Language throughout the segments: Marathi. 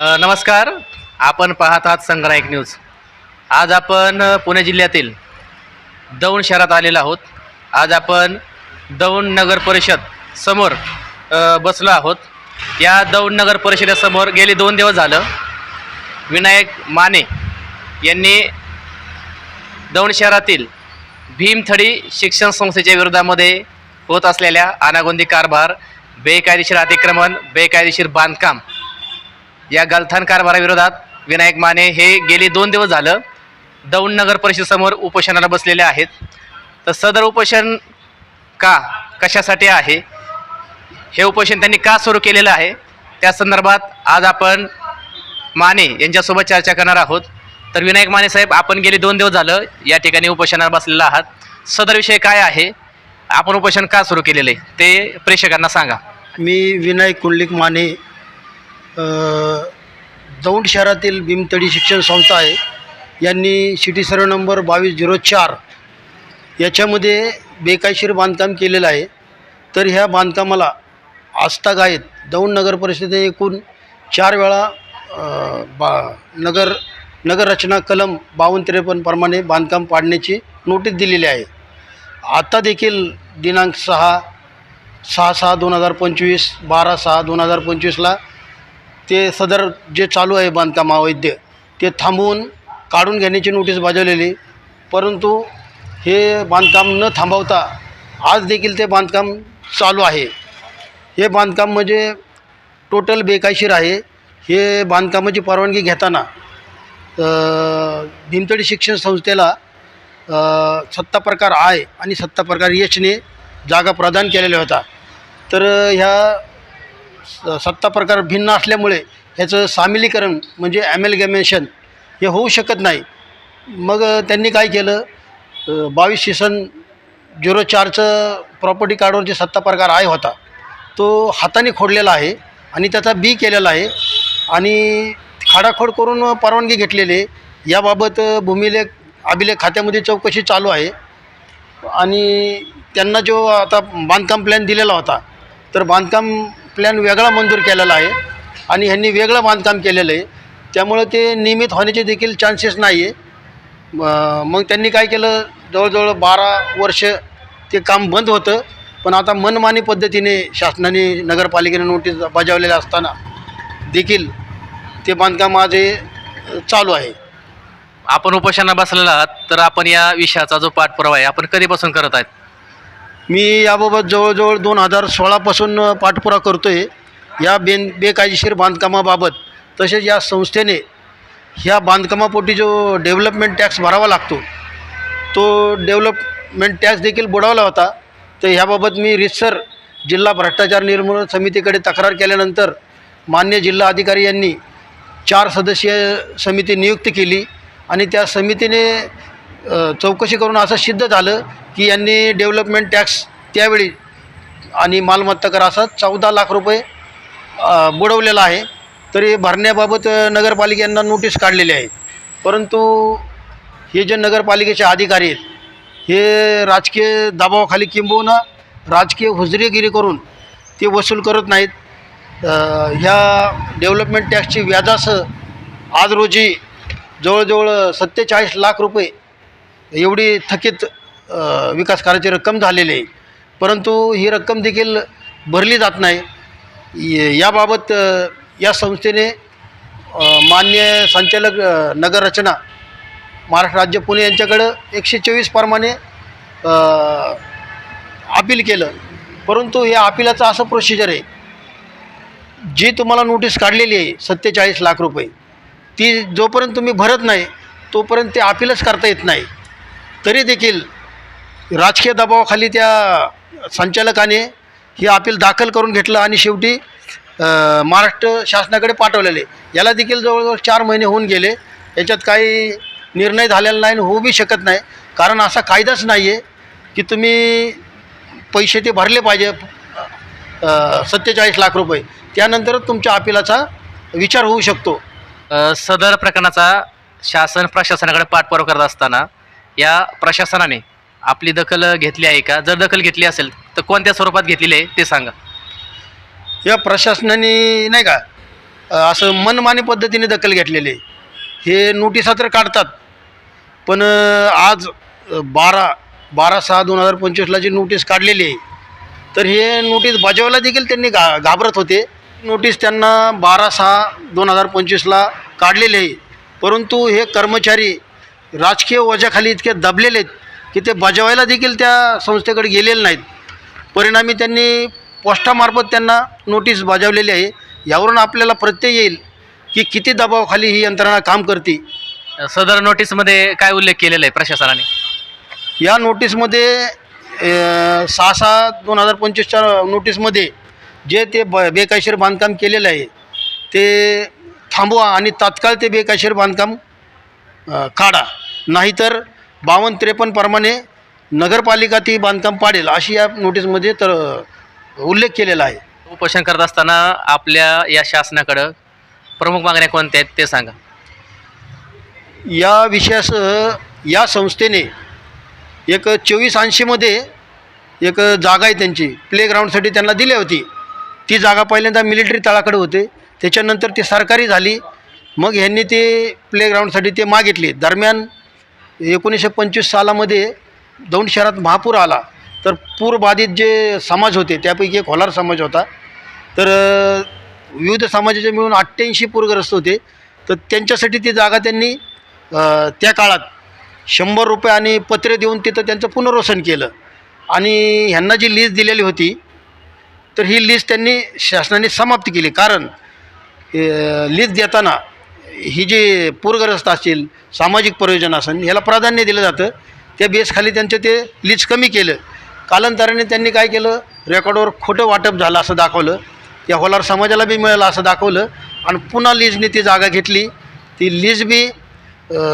नमस्कार. आपण पाहत आहात संग्रायक न्यूज. आज आपण पुणे जिल्ह्यातील दौंड शहरात आलेलो आहोत. आज आपण दौंड नगर परिषद समोर बसलो आहोत. या दौंड नगर परिषदेसमोर गेले दोन दिवस झालं. विनायक माने यांनी दौंड शहरातील भीमथडी शिक्षण संस्थेच्या विरोधामध्ये होत असलेल्या अनागोंदी कारभार बेकायदेशीर अतिक्रमण बेकायदेशीर बांधकाम या गलथान कारभाराविरोधात विनायक माने हे गेले दोन दिवस झालं. दौंड नगर परिषदेसमोर उपोषणाला बसलेले आहेत. तर सदर उपोषण का कशासाठी आहे? हे उपोषण त्यांनी का सुरू केलेलं आहे? त्या संदर्भात आज आपण माने यांच्यासोबत चर्चा करणार आहोत. तर विनायक माने साहेब आपण गेले दोन दिवस झालं या ठिकाणी उपोषणाला बसलेला आहात. सदर विषय काय आहे? आपण उपोषण का सुरू केलेलं आहे? ते प्रेक्षकांना सांगा. मी विनायक कुंडलिक माने दौंड शहरातील भीमतडी शिक्षण संस्था आहे. यांनी सिटी सर्व नंबर बावीस झिरो चार याच्यामध्ये बेकायशीर बांधकाम केलेलं आहे. तर ह्या बांधकामाला आस्थागायत दौंड नगर परिषदेने एकूण चार वेळा बा नगर नगररचना कलम बावन्न त्रेपन्नप्रमाणे बांधकाम पाडण्याची नोटीस दिलेली आहे. आता देखील दिनांक सहा सहा सहा दोन हजार पंचवीस बारा सहा दोन हजार पंचवीसला ते सदर जे चालू आहे बांधकाम अवैध ते थांबवून काढून घेण्याची नोटीस बजावलेली. परंतु हे बांधकाम न थांबवता आज देखील ते बांधकाम चालू आहे. हे बांधकाम म्हणजे टोटल बेकायशीर आहे. हे बांधकामाची परवानगी घेताना भीमतडी शिक्षण संस्थेला सत्ता प्रकार आय आणि सत्ता प्रकार यशने जागा प्रदान केलेल्या होता तर ह्या सत्ता प्रकार भिन्न असल्यामुळे ह्याचं सामिलीकरण म्हणजे ॲमेलगॅमेशन हे होऊ शकत नाही. मग त्यांनी काय केलं? बावीस सेशन झिरो चारचं प्रॉपर्टी कार्डवर जे सत्ता प्रकार आय होता तो हाताने खोडलेला आहे आणि त्याचा बी केलेला आहे आणि खाडाखोड करून परवानगी घेतलेली आहे. याबाबत भूमिलेख अभिलेख खात्यामध्ये चौकशी चालू आहे आणि त्यांना जो आता बांधकाम प्लॅन दिलेला होता तर बांधकाम प्लॅन वेगळा मंजूर केलेला आहे आणि ह्यांनी वेगळं बांधकाम केलेलं आहे. त्यामुळं ते नियमित होण्याचे देखील चान्सेस नाही आहे मग त्यांनी काय केलं? जवळजवळ बारा वर्ष ते काम बंद होतं. पण आता मनमानी पद्धतीने शासनाने नगरपालिकेने नोटीस बजावलेल्या असताना देखील ते बांधकाम आज हे चालू आहे. आपण उपोषणा बसलेला आहात तर आपण या विषयाचा जो पाठपुरावा आहे आपण कधीपासून करत आहेत? मी याबाबत जवळजवळ दोन हजार सोळापासून पाठपुरा करतो आहे या बेन बेकायदेशीर बांधकामाबाबत. तसेच या संस्थेने ह्या बांधकामापोटी जो डेव्हलपमेंट टॅक्स भरावा लागतो तो डेव्हलपमेंट टॅक्स देखील बुडवला होता. तर ह्याबाबत मी रितसर जिल्हा भ्रष्टाचार निर्मूलन समितीकडे तक्रार केल्यानंतर मान्य जिल्हा अधिकारी यांनी चार सदस्यीय समिती नियुक्त केली आणि त्या समितीने चौकशी करून असं सिद्ध झालं की यांनी डेव्हलपमेंट टॅक्स त्यावेळी आणि मालमत्ता कर असा चौदा लाख रुपये बुडवलेला आहे. तरी भरण्याबाबत नगरपालिकांना नोटीस काढलेली आहे. परंतु हे जे नगरपालिकेचे अधिकारी आहेत हे राजकीय दबावाखाली किंबहुना राजकीय हुजरेगिरी करून ते वसूल करत नाहीत. ह्या डेव्हलपमेंट टॅक्सची व्याजासह आज रोजी जवळजवळ सत्तेचाळीस लाख रुपये एवढी थकीत विकास कार्याची रक्कम झालेली आहे. परंतु ही रक्कम देखील भरली जात नाही. याबाबत या संस्थेने मान्य संचालक नगररचना महाराष्ट्र राज्य पुणे यांच्याकडं एकशे चोवीस प्रमाणे अपील केलं. परंतु या अपिलाचं असं प्रोसिजर आहे जी तुम्हाला नोटीस काढलेली आहे सत्तेचाळीस लाख रुपये. ती जोपर्यंत तुम्ही भरत नाही तोपर्यंत ते अपीलच करता येत नाही. तरी देखील राजकीय दबावाखाली त्या संचालकाने हे अपील दाखल करून घेतलं आणि शेवटी महाराष्ट्र शासनाकडे पाठवलेले. याला देखील जवळजवळ चार महिने होऊन गेले. याच्यात काही निर्णय झालेला नाही आणि होऊ बी शकत नाही. कारण असा कायदाच नाही आहे की तुम्ही पैसे ते भरले पाहिजे सत्तेचाळीस लाख रुपये. त्यानंतरच तुमच्या अपिलाचा विचार होऊ शकतो. सदर प्रकरणाचा शासन प्रशासनाकडे पाठपुरावा करत असताना या प्रशासनाने आपली दखल घेतली आहे का? जर दखल घेतली असेल तर कोणत्या स्वरूपात घेतलेली आहे ते सांगा. या प्रशासनाने नाही का असं मनमानी पद्धतीने दखल घेतलेली आहे. हे नोटिसा तर काढतात पण आज बारा बारा सहा दोन हजार पंचवीसला जी नोटीस काढलेली आहे तर हे नोटीस बजावायला देखील त्यांनी घा घाबरत होते. नोटीस त्यांना बारा सहा दोन हजार पंचवीसला काढलेले आहे. परंतु हे कर्मचारी राजकीय ओझ्याखाली इतके दबलेले आहेत की ते बजावायला देखील त्या संस्थेकडे गेलेले नाहीत. परिणामी त्यांनी पोस्टामार्फत त्यांना नोटीस बजावलेली आहे. यावरून आपल्याला प्रत्यय येईल की किती दबावाखाली ही यंत्रणा काम करते. सदर नोटीसमध्ये काय उल्लेख केलेला आहे प्रशासनाने? या नोटीसमध्ये सहा सहा दोन हजार पंचवीसच्या नोटीसमध्ये जे ते ब बेकायदेशीर बांधकाम केलेलं आहे ते थांबवा आणि तात्काळ ते बेकायदेशीर बांधकाम काढा. नाहीतर बावन्न त्रेपन्न प्रमाणे नगरपालिका ती बांधकाम पाडेल अशी या नोटीसमध्ये तर उल्लेख केलेला आहे. उपोषण करत असताना आपल्या या शासनाकडं प्रमुख मागण्या कोणत्या आहेत ते सांगा. या विषयासह या संस्थेने एक चोवीस ऐंशीमध्ये एक जागा आहे त्यांची प्लेग्राऊंडसाठी त्यांना दिली होती. ती जागा पहिल्यांदा मिलिटरी तळाकडे होते. त्याच्यानंतर ती सरकारी झाली. मग ह्यांनी ते प्लेग्राऊंडसाठी ते मागितले. दरम्यान एकोणीसशे पंचवीस सालामध्ये दौंड शहरात महापूर आला. तर पूरबाधित जे समाज होते त्यापैकी एक होलार समाज होता. तर विविध समाजाचे मिळून अठ्ठ्याऐंशी पूरग्रस्त होते. तर त्यांच्यासाठी ती जागा त्यांनी त्या काळात शंभर रुपये आणि पत्रे देऊन तिथं त्यांचं पुनर्वसन केलं. आणि ह्यांना जी लीज दिलेली होती तर ही लीज त्यांनी शासनाने समाप्त केली. कारण लीज देताना ही जी पूरग्रस्त असतील सामाजिक प्रयोजन असेल ह्याला प्राधान्य दिलं जातं. त्या बेसखाली त्यांचं ते लीज कमी केलं. कालांतराने त्यांनी काय केलं? रेकॉर्डवर खोटं वाटप झालं असं दाखवलं. त्या होलार समाजाला बी मिळालं असं दाखवलं. आणि पुन्हा लीजने ती जागा घेतली. ती लीज बी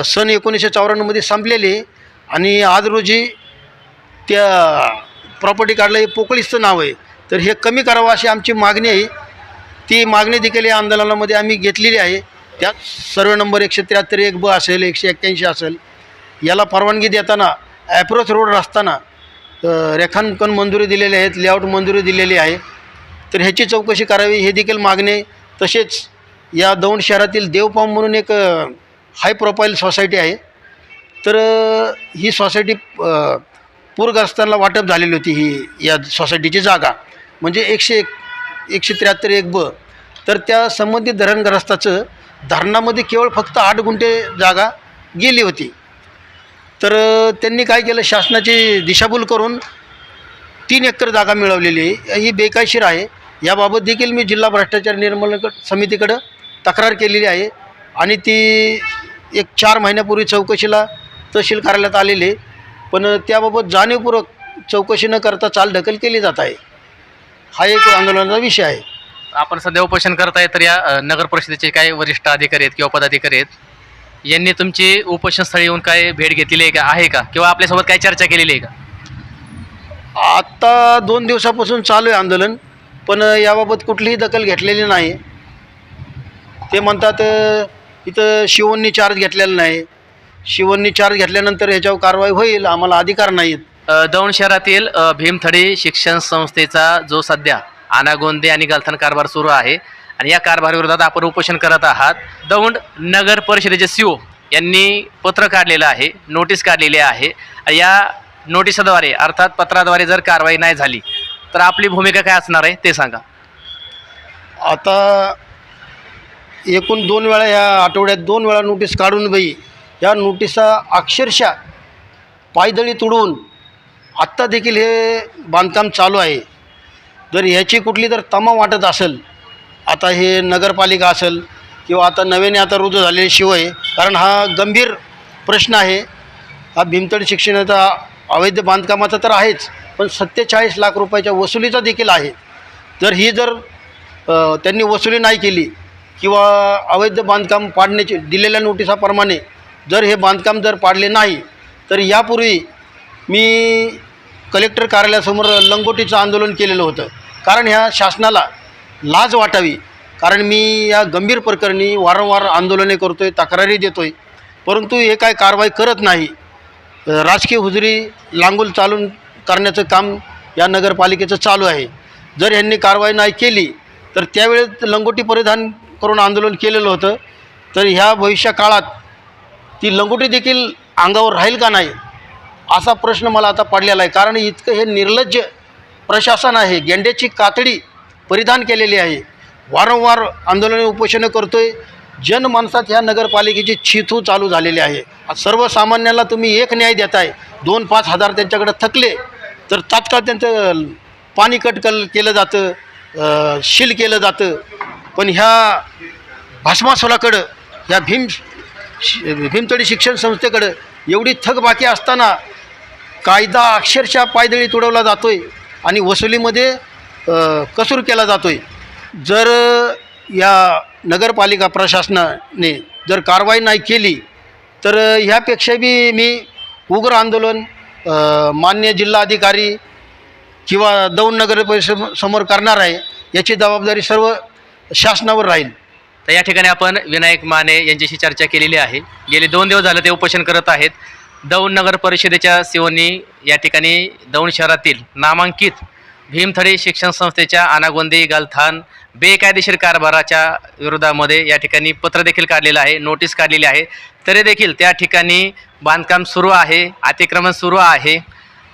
सन एकोणीसशे चौऱ्याण्णवमध्ये संपलेली. आहे आणि आज रोजी त्या प्रॉपर्टी काढलं हे पोकळीचं नाव आहे. तर हे कमी करावं अशी आमची मागणी आहे. ती मागणी देखील या आंदोलनामध्ये आम्ही घेतलेली आहे. त्यात सर्व नंबर एकशे त्र्याहत्तर एक ब असेल एकशे एक्क्याऐंशी असेल. याला परवानगी देताना ॲप्रोच रोड रस्ताना रेखांकन मंजुरी दिलेली आहेत लेआउट मंजुरी दिलेली आहे. तर ह्याची चौकशी करावी हे देखील मागणे. तसेच या दौंड शहरातील देवपाम म्हणून एक हाय प्रोफाईल सोसायटी आहे. तर ही सोसायटी पूरग्रस्तांना वाटप झालेली होती ही या सोसायटीची जागा. म्हणजे एकशे एक एकशे त्र्याहत्तर एक ब. तर त्या संबंधित धरणग्रस्ताचं धरणामध्ये केवळ फक्त आठ गुंठे जागा गेली होती. तर त्यांनी काय केलं? शासनाची दिशाभूल करून तीन एकर जागा मिळवलेली आहे. ही बेकायशीर आहे. याबाबत देखील मी जिल्हा भ्रष्टाचार निर्मूलन समितीकडं तक्रार केलेली आहे आणि ती एक चार महिन्यापूर्वी चौकशीला तहसील कार्यालयात आलेली आहे. पण त्याबाबत जाणीवपूर्वक चौकशी न करता चालढकल केली जात आहे. हा एक आंदोलनाचा विषय आहे. आपण सध्या उपोषण करताय तर या नगर परिषदेचे काय वरिष्ठ अधिकारी आहेत किंवा पदाधिकारी आहेत यांनी तुमची उपोषणस्थळी येऊन काय भेट घेतलेली आहे का? आहे का? किंवा आपल्यासोबत काय चर्चा केलेली आहे का? आत्ता दोन दिवसापासून चालू आहे आंदोलन पण याबाबत कुठलीही दखल घेतलेली नाही. ते म्हणतात इथं शिवणनी चार्ज घेतलेला नाही. शिवणनी चार्ज घेतल्यानंतर ह्याच्यावर कारवाई होईल आम्हाला अधिकार नाहीत. दौंड शहरातील भीमथडी शिक्षण संस्थेचा जो सध्या आनागोंदे आणि गलथान कारभार सुरू आहे. आणि या कारभाराविरोधात आपण उपोषण करत आहात. दौंड नगर परिषदेचे सीओ यांनी पत्र काढलेलं आहे नोटीस काढलेली आहे. या नोटिसाद्वारे अर्थात पत्राद्वारे जर कारवाई नाही झाली तर आपली भूमिका काय असणार आहे ते सांगा. आता एकूण दोन वेळा या आठवड्यात दोन वेळा नोटीस काढून बाई या नोटिसा अक्षरशः पायदळी तुडून आत्ता देखील हे बांधकाम चालू आहे. जर ह्याची कुठली जर तमा वाटत असेल आता हे नगरपालिका असेल किंवा आता नव्याने आता रुजू झालेले शिवाय कारण हा गंभीर प्रश्न आहे. हा भीमतड शिक्षणाचा अवैध बांधकामाचा तर आहेच पण सत्तेचाळीस लाख रुपयाच्या वसुलीचा देखील आहे. जर ही जर त्यांनी वसुली नाही केली किंवा अवैध बांधकाम पाडण्याची दिलेल्या नोटिसाप्रमाणे जर हे बांधकाम जर पाडले नाही तर यापूर्वी मी कलेक्टर कार्यालयासमोर लंगोटीचं आंदोलन केलेलं होतं. कारण ह्या शासनाला लाज वाटावी. कारण मी या गंभीर प्रकरणी वारंवार आंदोलने करतो आहे तक्रारी देतो आहे परंतु हे काय कारवाई करत नाही. राजकीय हुजरी लांगूल चालून करण्याचं काम या नगरपालिकेचं चालू आहे. जर यांनी कारवाई नाही केली तर त्यावेळेस लंगोटी परिधान करून आंदोलन केलेलं होतं. तर ह्या भविष्यकाळात ती लंगोटी देखील अंगावर राहील का नाही असा प्रश्न मला आता पडलेला आहे. कारण इतकं हे निर्लज्ज प्रशासन आहे. गेंड्याची कातडी परिधान केलेली आहे. वारंवार आंदोलने उपोषणं करतो आहे जनमानसात ह्या नगरपालिकेची छिथू चालू झालेली आहे. सर्वसामान्याला तुम्ही एक न्याय देताय. दोन पाच हजार त्यांच्याकडे थकले. तर तात्काळ त्यांचं पाणी कट कल केलं जातं. शील केलं जातं. पण ह्या भस्मासुराकडं ह्या भीम शि- भीमतडी शिक्षण संस्थेकडं एवढी थकबाकी असताना कायदा अक्षरशः पायदळी तुडवला जातो आहे आणि वसुलीमध्ये कसूर केला जातो आहे जर या नगरपालिका प्रशासनाने जर कारवाई नाही केली तर ह्यापेक्षा बी मी उग्र आंदोलन मान्य जिल्हाधिकारी किंवा दौंड नगर परिषद समोर करणार आहे याची जबाबदारी सर्व शासनावर राहील. तर या ठिकाणी आपण विनायक माने यांच्याशी चर्चा केलेली आहे. गेले दोन दिवस झालं ते उपोषण करत आहेत. दौंड नगर परिषदेच्या सीओनी या ठिकाणी दौंड शहरातील नामांकित भीमथडी शिक्षण संस्थेच्या अनागोंदी गलथान बेकायदेशीर कारभाराच्या विरोधामध्ये या ठिकाणी पत्र देखील काढलेलं आहे नोटीस काढलेली आहे. तरी देखील त्या ठिकाणी बांधकाम सुरू आहे अतिक्रमण सुरू आहे.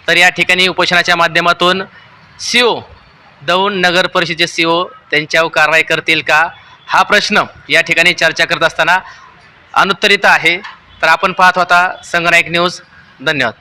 तर या ठिकाणी उपोषणाच्या माध्यमातून सी ओ दौंड नगर परिषदेचे सी ओ त्यांच्यावर कारवाई करतील का? हा प्रश्न या ठिकाणी चर्चा करत असताना अनुत्तरित आहे. तर आपण पाहत होता संगनायक न्यूज. धन्यवाद.